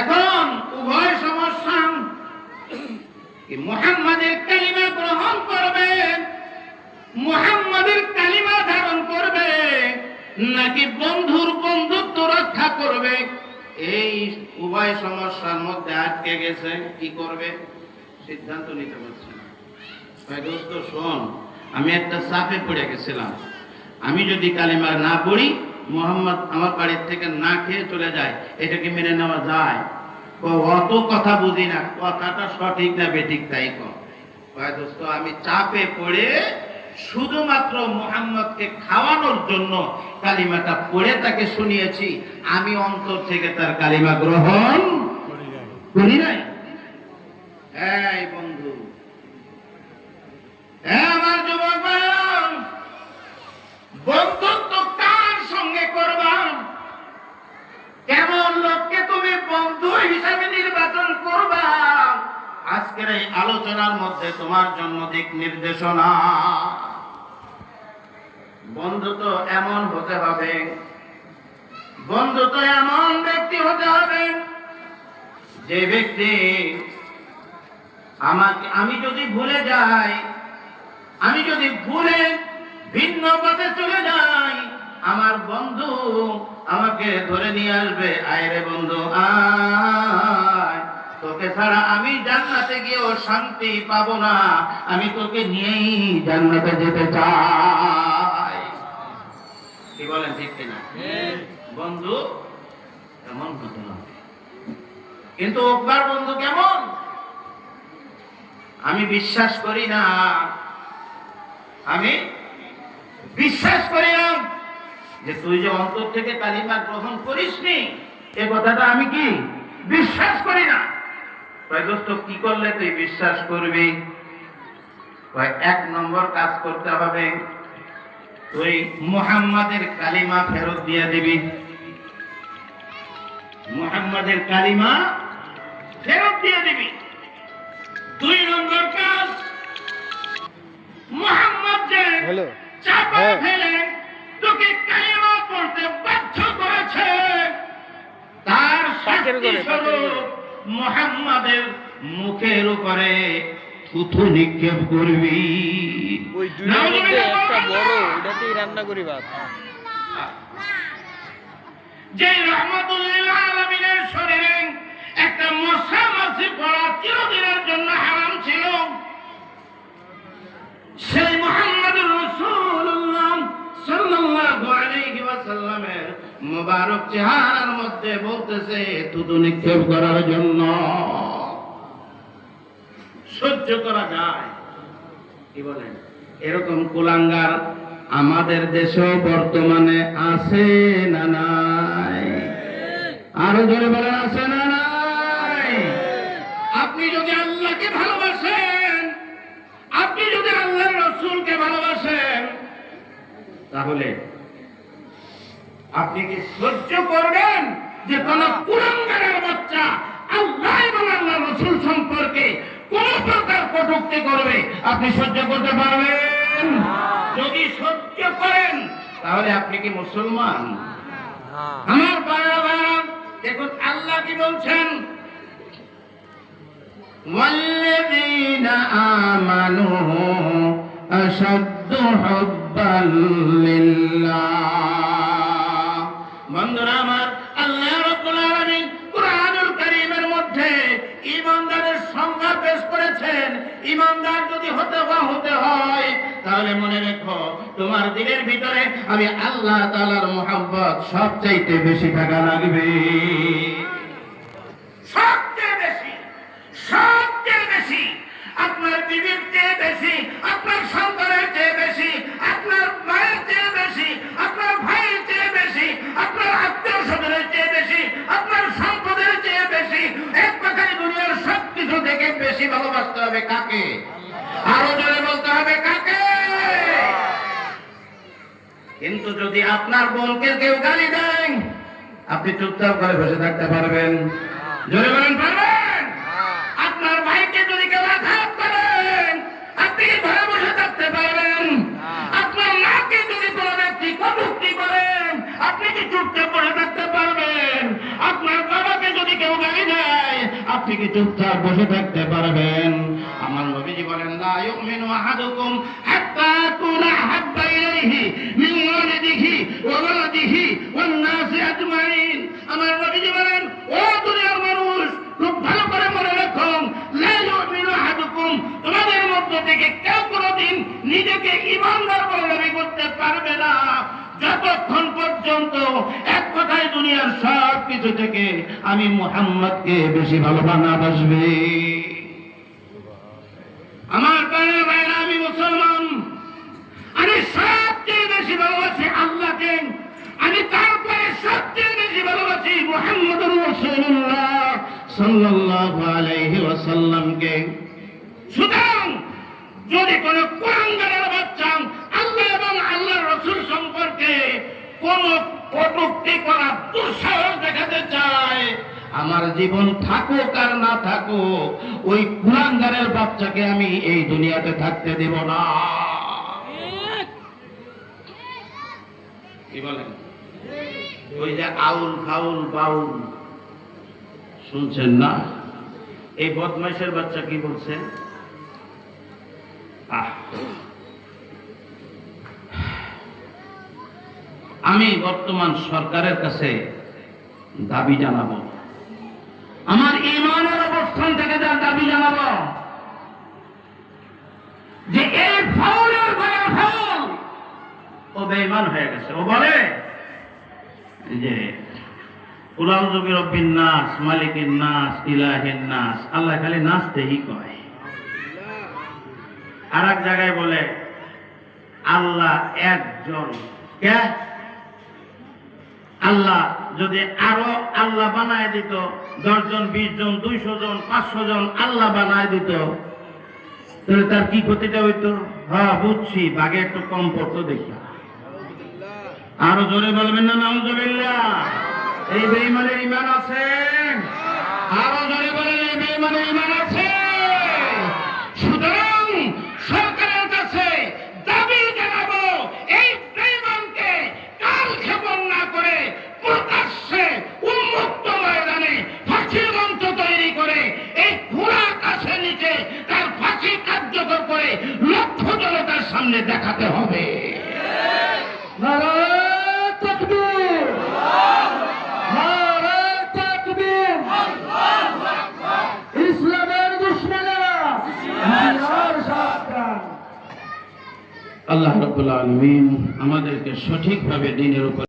এখন উভয় সমস্যা মুহাম্মাদের কালিমা গ্রহণ করবে? মুহাম্মাদের কালিমা ধারণ করবে? নাকি বন্ধুর বন্ধুত্ব রক্ষা করবে? এই উভয় সমস্যার মধ্যে আটকে গেছে, কি করবে? সিদ্ধান্ত নিতে পারছে শোন, আমি একটা চাপে পড়ে গেছিলাম। আমি যদি কালিমা না পড়ি মোহাম্মদ আমার বাড়ির থেকে না খেয়ে চলে যায়, এটাকে মেনে নেওয়া যায়। অত কথা বুঝি না, কথাটা সঠিক না বেঠিক তাই কম। দোস্ত, আমি চাপে পড়ে শুধুমাত্র মোহাম্মদকে খাওয়ানোর জন্য কালিমাটা পড়ে তাকে শুনিয়েছি, আমি অন্তর থেকে তার কালিমা গ্রহণ করি নাই এই বন্ধু হ্যাঁ আমার যুবক ভাইরা, বন্ধুত্ব কার সঙ্গে করবা কেমন লোককে তুমি বন্ধু হিসাবে নির্বাচন করবা আজকের এই আলোচনার মধ্যে তোমার জন্য দিক নির্দেশনা। বন্ধু তো এমন হতে হবে। বন্ধু তো এমন ব্যক্তি হতে হবে যে ব্যক্তি আমাকে আমি যদি ভুলে যাই, আমি যদি ভুলে ভিন্ন পথে চলে যাই, আমার বন্ধু আমাকে ধরে নিয়ে আসবে। আয় রে বন্ধু, আয়। তোকে ছাড়া আমি জান্নাতে গিয়েও শান্তি পাবো না। আমি তোকে নিয়েই জান্নাতে যেতে চাই। কি বলেন, ঠিক কিনা? বন্ধু, এমন হতো কিন্তু ওকবার বন্ধু কেমন? আমি বিশ্বাস করি না। আমি বিশ্বাস করি না যে তুই যে অন্তর থেকে কালিমা গ্রহণ করিসনি, এ কথাটা আমি কি? বিশ্বাস করি না। দোস্ত কি করলে তুই বিশ্বাস করবি? এক নম্বর কাজ করতে হবে তুই মুহাম্মাদের কালিমা ফেরত দিয়ে দিবি। মুহাম্মাদের কালিমা ফেরত দিয়ে দিবি। দুই নম্বর কাজ মুহাম্মদ যে চাপা হ্যাঁ। ফেলে তোকে কালিমা পড়তে বাধ্য করেছে। তার শাস্তি ঘরে। স্বরূপ মুহাম্মাদের মুখের উপরে থুথু নিক্ষেপ করবি। ওই দুইটার মধ্যে একটা বড় ওটাতেই রান্না করি ভাত যে রহমতুল্লিল আলমিনের শরীরে একটা মশা মাছি পড়া চিরদিনের জন্য হারাম ছিল সেই মোহাম্মদুর রাসূলুল্লাহ সাল্লাল্লাহু আলাইহি ওয়াসাল্লামের মুবারক চেহারার মধ্যে বলতেছে তুতু নিক্ষেপ করার জন্য সহ্য করা যায়। কি বলেন? এরকম কুলাঙ্গার আমাদের দেশেও বর্তমানে আছে না নাই? আরও জোরে বলেন, আছে না নাই? আপনি যদি আল্লাহকে ভালোবাসেন, আপনি যদি আল্লাহ রসুলকে ভালোবাসেন, তাহলে আপনি কি সহ্য করবেন যে কোন কুলাঙ্গারের বাচ্চা আল্লাহ এবং আল্লাহ রসুল সম্পর্কে কোন প্রকার কটুক্তি করবে আপনি সহ্য করতে পারবেন যদি সহ্য করেন তাহলে আপনি কি মুসলমান হ্যাঁ আমার বাবা ভাইরা দেখুন আল্লাহ কি বলছেন والذين آمنوا أشد حبا لله বন্ধুরা আমার, আল্লাহ রাব্বুল আলামিন কুরআনুল কারীমের মধ্যে ঈমানদারের সংজ্ঞা পেশ করেছেন। ঈমানদার যদি হতে বা হতে হয়, তাহলে মনে রেখো, তোমার দিলের ভিতরে আমি আল্লাহ তাআলার মোহাব্বত সবচাইতে বেশি থাকা লাগবে। সবচেয়ে বেশি সবচেয়ে বেশি আপনার বিবির কাকে আরও জোরে বলতে হবে কাকে? কিন্তু যদি আপনার বোনকে কেউ গালি দেন আপনি চুপচাপ করে বসে থাকতে পারবেন। জোরে বলেন, পারবেন? আপনার ভাইকে যদি কেউ আঘাত করেন আপনি কি ঘরে বসে থাকতে পারবেন? আপনার মাকে যদি কোনো ব্যক্তি কটুক্তি করেন আপনি কি চুপচাপ বসে থাকতে পারবেন? আপনার বাবাকে যদি কেউ গালি থেকে চুপচাপ বসে থাকতে পারবেন? তোমাদের মধ্য থেকে কেউ কোনোদিন নিজেকে ইমানদার বলে করতে পারবে না। যতক্ষণ পর্যন্ত এক কথায় দুনিয়ার সব কিছু থেকে আমি মুহাম্মদকে বেশি ভালো বানা বসবে। আমার প্রাণের ভাইরা, আমি মুসলমান। আমি সবচেয়ে বেশি ভালোবাসি আল্লাহকে। আমি তারপরে সবচেয়ে বেশি ভালোবাসি মোহাম্মদ রসুল্লাহ সাল্লাল্লাহু আলাইহি ওয়াসাল্লামকে। সুতরাং যদি কোন কোরআনের বাচ্চা আল্লাহ এবং আল্লাহ রসুল সম্পর্কে কোন কটুক্তি দেখাতে চায় আমার জীবন থাকুক আর না থাকুক, ওই কুরাঙ্গারের বাচ্চাকে আমি এই দুনিয়াতে থাকতে দেব না। ওই যে আউল ফাউল বাউল, শুনছেন না? এই বদমাইশের বাচ্চা কি বলছে? আমি বর্তমান সরকারের কাছে দাবি জানাব। আমার ইমানের অবস্থান থেকে যা দাবি জানাব যে এই ফাউলের ঘরে ফাউল ও বেঈমান হয়ে গেছে। ও বলে যে উলাউজুবি রব্বিন নাস, মালিকিন নাস, ইলাহিন নাস, আল্লাহ খালি নাচতেই কয়। আর এক জায়গায় বলে, আল্লাহ একজন, কে? আল্লাহ যদি আরও আল্লাহ বানায় দিত, দশজন বিশ জন দুইশো জন পাঁচশো জন আল্লাহ বানায় দিত, তাহলে তার কি ক্ষতিটা হইতো? হ্যাঁ বুঝছি, বাঘে একটু কম পড়তো দেখি। আরও জোরে বলবেন না, নাউজুবিল্লাহ। এই বেঈমানের ইমান আছে? আরও জোরে বলেন, এই বেঈমানের ইমান আছে সুতরাং সরকারের কাছে দাবি জানাব এই বেঈমানকে কাল ক্ষেপণ না করে প্রকাশ্যে উন্মুক্ত ময়দানে ফাঁসি মঞ্চ তৈরি করে এই ঘোড়া কাছে নিচে তার ফাঁসি কার্যকর করে লক্ষ জনতার সামনে দেখাতে হবে নারায় তাকবীর নারায় তাকবীর ইসলামের দুশ্মনেরা দুনিয়ার সাবধান আল্লাহ রবুল্লা আলমিন আমাদেরকে সঠিকভাবে দিনের উপর